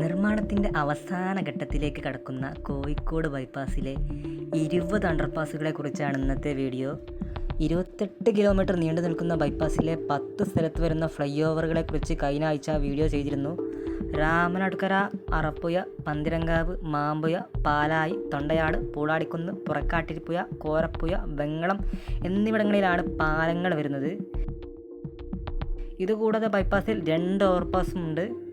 നിർമ്മാണത്തിന്റെ അവസാന ഘട്ടത്തിലേക്ക് കടക്കുന്ന കോഴിക്കോട് ബൈപ്പാസിലെ ഇരുപത് അണ്ടർപാസുകളെ കുറിച്ചാണ് ഇന്നത്തെ വീഡിയോ. ഇരുപത്തെട്ട് കിലോമീറ്റർ നീണ്ടു നിൽക്കുന്ന ബൈപ്പാസിലെ പത്ത് സ്ഥലത്ത് വരുന്ന ഫ്ലൈ ഓവറുകളെ കുറിച്ച് കഴിഞ്ഞ ആഴ്ച വീഡിയോ ചെയ്തിരുന്നു. രാമനടുക്കര അറപ്പുയ പന്തിരങ്കാവ് മാമ്പുയ പാലായി തൊണ്ടയാട് പൂളാടിക്കുന്ന് പുറക്കാട്ടിരിപ്പുയ കോരപ്പുയ വെങ്ങളം എന്നിവിടങ്ങളിലാണ് പാലങ്ങൾ വരുന്നത്. ഇതുകൂടാതെ ബൈപ്പാസിൽ രണ്ട് ഓവർപാസും ഉണ്ട്.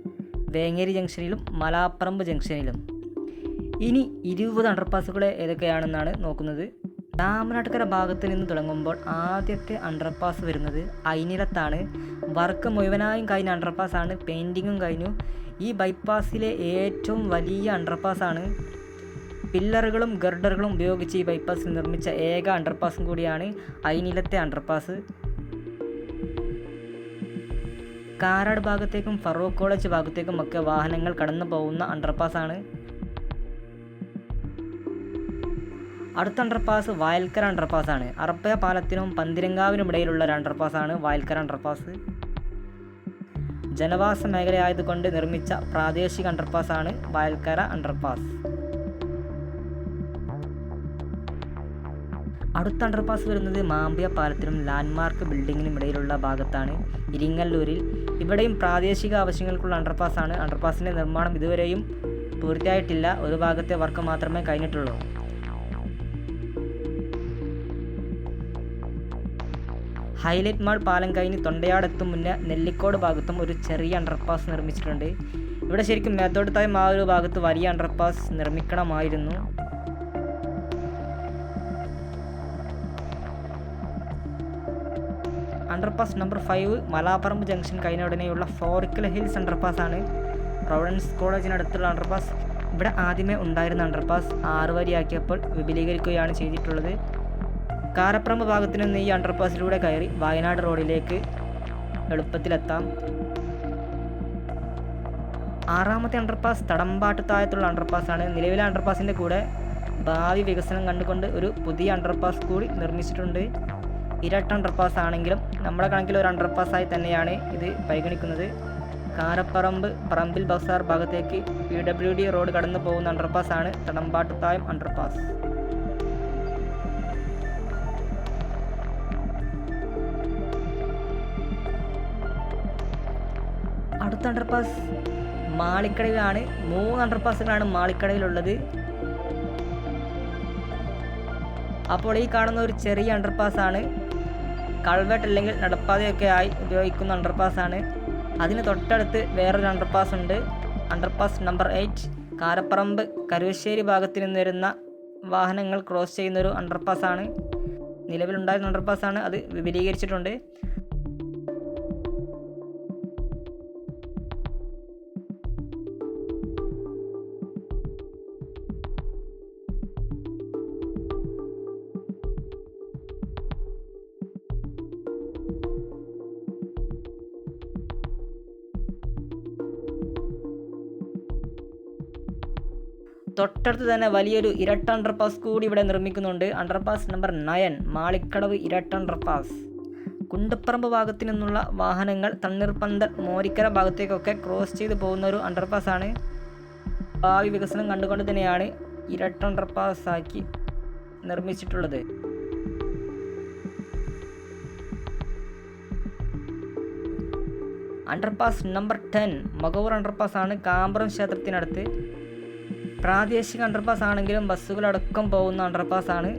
വേങ്ങേരി ജംഗ്ഷനിലും മലാപ്പറമ്പ് ജംഗ്ഷനിലും. ഇനി ഇരുപത് അണ്ടർപാസുകൾ ഏതൊക്കെയാണെന്നാണ് നോക്കുന്നത്. രാമനാട്ടുകര ഭാഗത്ത് നിന്ന് തുടങ്ങുമ്പോൾ ആദ്യത്തെ അണ്ടർപാസ് വരുന്നത് ഐനിലത്താണ് വർക്ക് മുഴുവനായും കഴിഞ്ഞ അണ്ടർപാസാണ് പെയിന്റിങ്ങും കഴിഞ്ഞു. ഈ ബൈപ്പാസിലെ ഏറ്റവും വലിയ അണ്ടർപാസാണ് പില്ലറുകളും ഗർഡറുകളും ഉപയോഗിച്ച് ഈ ബൈപ്പാസ് നിർമ്മിച്ച ഏക അണ്ടർപാസും കൂടിയാണ് ഐനിലത്തെ അണ്ടർപാസ് കാരാട് ഭാഗത്തേക്കും ഫറൂഖ് കോളേജ് ഭാഗത്തേക്കും ഒക്കെ വാഹനങ്ങൾ കടന്നു പോകുന്ന അണ്ടർപാസാണ്. അടുത്ത അണ്ടർപാസ് വയൽക്കര അണ്ടർപാസാണ്. അറപ്പയ പാലത്തിനും പന്തിരങ്കാവിനും ഇടയിലുള്ള ഒരു ആണ് വയൽക്കര അണ്ടർപാസ്. ജനവാസ മേഖലയായതുകൊണ്ട് നിർമ്മിച്ച പ്രാദേശിക അണ്ടർപാസ് ആണ് വയൽക്കര അണ്ടർപാസ്. അടുത്ത അണ്ടർപാസ് വരുന്നത് മാമ്പിയ പാലത്തിനും ലാൻഡ്മാർക്ക് ബിൽഡിങ്ങിനും ഇടയിലുള്ള ഭാഗത്താണ്. ഇരിങ്ങല്ലൂരിൽ ഇവിടെയും പ്രാദേശിക ആവശ്യങ്ങൾക്കുള്ള അണ്ടർപാസാണ് അണ്ടർപാസിന്റെ നിർമ്മാണം ഇതുവരെയും പൂർത്തിയായിട്ടില്ല. ഒരു ഭാഗത്തെ വർക്ക് മാത്രമേ കഴിഞ്ഞിട്ടുള്ളൂ. ഹൈലൈറ്റ് മാൾ പാലം കഴിഞ്ഞ് തൊണ്ടയാടെത്തും മുന്നേ നെല്ലിക്കോട് ഭാഗത്തും ഒരു ചെറിയ അണ്ടർപാസ് നിർമ്മിച്ചിട്ടുണ്ട്. ഇവിടെ ശരിക്കും മേത്തോട്ടത്തായും ആ ഒരു ഭാഗത്ത് വലിയ underpass നിർമ്മിക്കണമായിരുന്നു. Underpass number five Malaparamba junction കഴിഞ്ഞ ഉടനെയുള്ള ഫോറിക്കൽ ഹിൽസ് അണ്ടർപാസ് ആണ്. പ്രൊവിഡൻസ് കോളേജിനടുത്തുള്ള അണ്ടർപാസ് ഇവിടെ ആദ്യമേ ഉണ്ടായിരുന്ന അണ്ടർപാസ് ആറ് വരിയാക്കിയപ്പോൾ വിപുലീകരിക്കുകയാണ് ചെയ്തിട്ടുള്ളത്. കാരപ്പറമ്പ് ഭാഗത്തു നിന്ന് ഈ അണ്ടർപാസിലൂടെ കയറി വയനാട് റോഡിലേക്ക് എളുപ്പത്തിലെത്താം. ആറാമത്തെ അണ്ടർപാസ് തടമ്പാട്ട് താഴത്തുള്ള അണ്ടർപാസ് ആണ്. നിലവിലെ അണ്ടർപാസിന്റെ കൂടെ ഭാവി വികസനം കണ്ടുകൊണ്ട് ഒരു പുതിയ അണ്ടർപാസ് കൂടി നിർമ്മിച്ചിട്ടുണ്ട്. ഇരട്ട അണ്ടർപാസ് ആണെങ്കിലും നമ്മുടെ കണക്കിൽ ഒരു അണ്ടർപാസ്സായി തന്നെയാണ് ഇത് പരിഗണിക്കുന്നത്. കാരപ്പറമ്പ് പറമ്പിൽ ബസാർ ഭാഗത്തേക്ക് പി ഡബ്ല്യു ഡി റോഡ് കടന്നു പോകുന്ന അണ്ടർപാസ് ആണ് തടമ്പാട്ടുതായം അണ്ടർപാസ് അടുത്ത അണ്ടർപാസ് മാളിക്കടവിലാണ്. മൂന്ന് അണ്ടർപാസുകളാണ് മാളിക്കടവിലുള്ളത്. അപ്പോൾ ഈ കാണുന്ന ഒരു ചെറിയ അണ്ടർപാസ് ആണ് കൾവെട്ട് അല്ലെങ്കിൽ നടപ്പാതയൊക്കെ ആയി ഉപയോഗിക്കുന്ന അണ്ടർപാസ് ആണ്. അതിന് തൊട്ടടുത്ത് വേറൊരു അണ്ടർപാസ് ഉണ്ട്. Underpass number eight Karaparamba Karuvassery ഭാഗത്ത് നിന്ന് വരുന്ന വാഹനങ്ങൾ ക്രോസ് ചെയ്യുന്നൊരു അണ്ടർപാസ് ആണ്. നിലവിലുണ്ടായിരുന്ന ആണ്. അത് വിപുലീകരിച്ചിട്ടുണ്ട്. തൊട്ടടുത്ത് തന്നെ വലിയൊരു ഇരട്ട അണ്ടർപാസ് കൂടി ഇവിടെ നിർമ്മിക്കുന്നുണ്ട്. അണ്ടർപാസ് നമ്പർ നയൻ മാളിക്കടവ് ഇരട്ട അണ്ടർപാസ് കുണ്ടപ്പറമ്പ് ഭാഗത്തു നിന്നുള്ള വാഹനങ്ങൾ തണ്ണീർപ്പന്തൽ മോരിക്കര ഭാഗത്തേക്കൊക്കെ ക്രോസ് ചെയ്ത് പോകുന്ന ഒരു അണ്ടർപാസ് ആണ്. ഭാവി വികസനം കണ്ടുകൊണ്ട് തന്നെയാണ് ഇരട്ട അണ്ടർപാസ് ആക്കി നിർമ്മിച്ചിട്ടുള്ളത്. Underpass number ten Makavoor underpass ആണ്. കാമ്പറം ക്ഷേത്രത്തിനടുത്ത്. പ്രാദേശിക അണ്ടർപാസ് ആണെങ്കിലും ബസ്സുകളടക്കം പോകുന്ന അണ്ടർപാസ് ആണ്.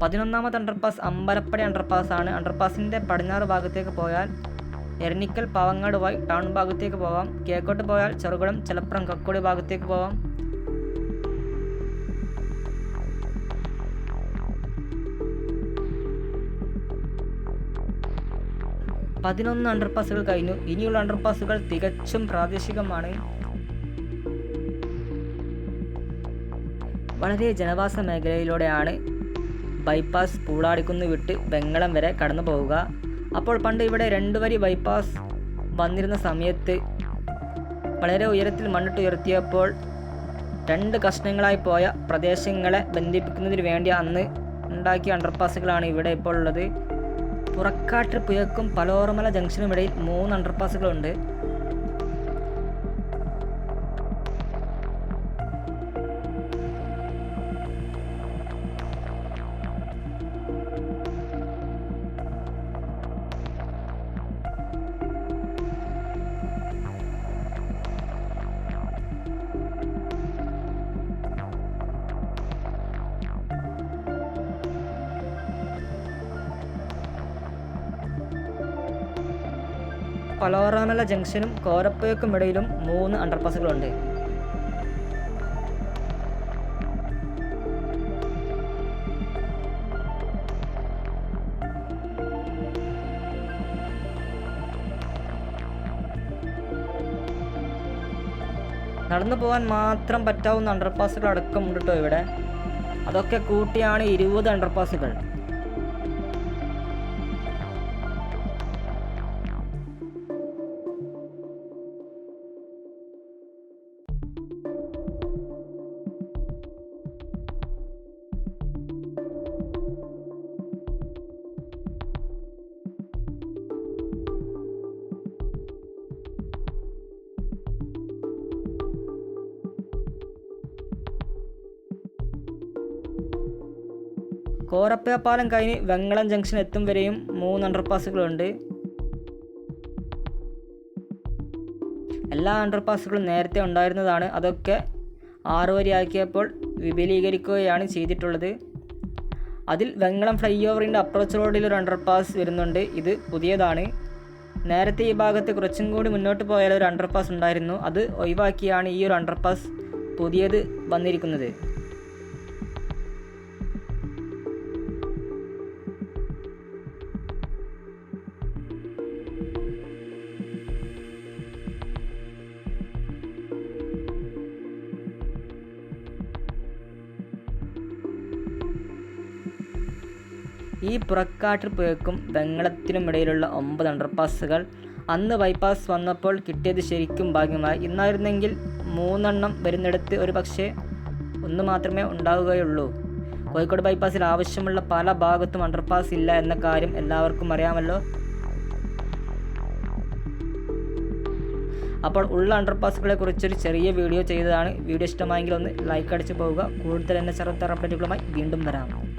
പതിനൊന്നാമത്തെ അണ്ടർപാസ് അമ്പലപ്പടി അണ്ടർപാസ് ആണ്. അണ്ടർപാസിന്റെ പടിഞ്ഞാറ് ഭാഗത്തേക്ക് പോയാൽ എരണിക്കൽ പാവങ്ങാട് വഴി ടൗൺ ഭാഗത്തേക്ക് പോവാം. കിഴക്കോട്ട് പോയാൽ ചെറുകുളം ചെലപ്പുറം കക്കോടി ഭാഗത്തേക്ക് പോവാം. പതിനൊന്ന് അണ്ടർപാസുകൾ കഴിഞ്ഞു. ഇനിയുള്ള അണ്ടർപാസുകൾ തികച്ചും പ്രാദേശികമാണ്. വളരെ ജനവാസ മേഖലയിലൂടെയാണ് ബൈപ്പാസ് പൂളാടിക്കുന്ന് വിട്ട് വെങ്ങളം വരെ കടന്നു പോവുക. അപ്പോൾ പണ്ട് ഇവിടെ രണ്ടു വരി ബൈപ്പാസ് വന്നിരുന്ന സമയത്ത് വളരെ ഉയരത്തിൽ മണ്ണിട്ട് ഉയർത്തിയപ്പോൾ രണ്ട് കഷ്ണങ്ങളായി പോയ പ്രദേശങ്ങളെ ബന്ധിപ്പിക്കുന്നതിന് വേണ്ടി അന്ന് ഉണ്ടാക്കിയ അണ്ടർപാസുകളാണ് ഇവിടെ ഇപ്പോൾ ഉള്ളത്. പുറക്കാട്ട് പുയക്കും പലോറമല ജംഗ്ഷനും ഇടയിൽ മൂന്ന് അണ്ടർപാസുകളുണ്ട് പലോറാമല ജംഗ്ഷനും കോരപ്പുഴക്കും ഇടയിലും മൂന്ന് അണ്ടർപാസുകളുണ്ട്. നടന്നു പോകാൻ മാത്രം പറ്റാവുന്ന അണ്ടർപാസുകൾ അടക്കം ഉണ്ട് കേട്ടോ ഇവിടെ? അതൊക്കെ കൂട്ടിയാണ് ഇരുപത് അണ്ടർപാസുകൾ. കോരപ്പയ പാലം കഴിഞ്ഞ് വെങ്ങളം ജംഗ്ഷൻ എത്തും വരെയും മൂന്ന് അണ്ടർപാസുകളുണ്ട് എല്ലാ അണ്ടർപാസുകളും നേരത്തെ ഉണ്ടായിരുന്നതാണ്. അതൊക്കെ ആറു വരി ആക്കിയപ്പോൾ വിപുലീകരിക്കുകയാണ് ചെയ്തിട്ടുള്ളത്. അതിൽ വെങ്ങളം ഫ്ലൈ ഓവറിന്റെ അപ്രോച്ച് റോഡിൽ ഒരു അണ്ടർപാസ് വരുന്നുണ്ട്. ഇത് പുതിയതാണ്. നേരത്തെ ഈ ഭാഗത്ത് കുറച്ചും കൂടി മുന്നോട്ട് പോയാൽ ഒരു അണ്ടർപാസ് ഉണ്ടായിരുന്നു. അത് ഒഴിവാക്കിയാണ് ഈ ഒരു അണ്ടർപാസ് പുതിയത് വന്നിരിക്കുന്നത്. ഈ പുറക്കാട്ടിൽ പുഴക്കും വെങ്ങളത്തിനും ഇടയിലുള്ള ഒമ്പത് അണ്ടർപാസുകൾ അന്ന് ബൈപ്പാസ് വന്നപ്പോൾ കിട്ടിയത് ശരിക്കും ഭാഗ്യമായി. ഇന്നായിരുന്നെങ്കിൽ മൂന്നെണ്ണം വരുന്നിടത്ത് ഒരു പക്ഷേ ഒന്ന് മാത്രമേ ഉണ്ടാവുകയുള്ളൂ. കോഴിക്കോട് ബൈപ്പാസിൽ ആവശ്യമുള്ള പല ഭാഗത്തും അണ്ടർപാസ് ഇല്ല എന്ന കാര്യം എല്ലാവർക്കും അറിയാമല്ലോ. അപ്പോൾ ഉള്ള അണ്ടർപാസുകളെ കുറിച്ചൊരു ചെറിയ വീഡിയോ ചെയ്തതാണ്. വീഡിയോ ഇഷ്ടമായെങ്കിൽ ഒന്ന് ലൈക്ക് അടിച്ച് പോവുക. കൂടുതൽ എന്നെ ചെറുത്തറ അപ്ഡേറ്റുകളുമായി വീണ്ടും വരാം.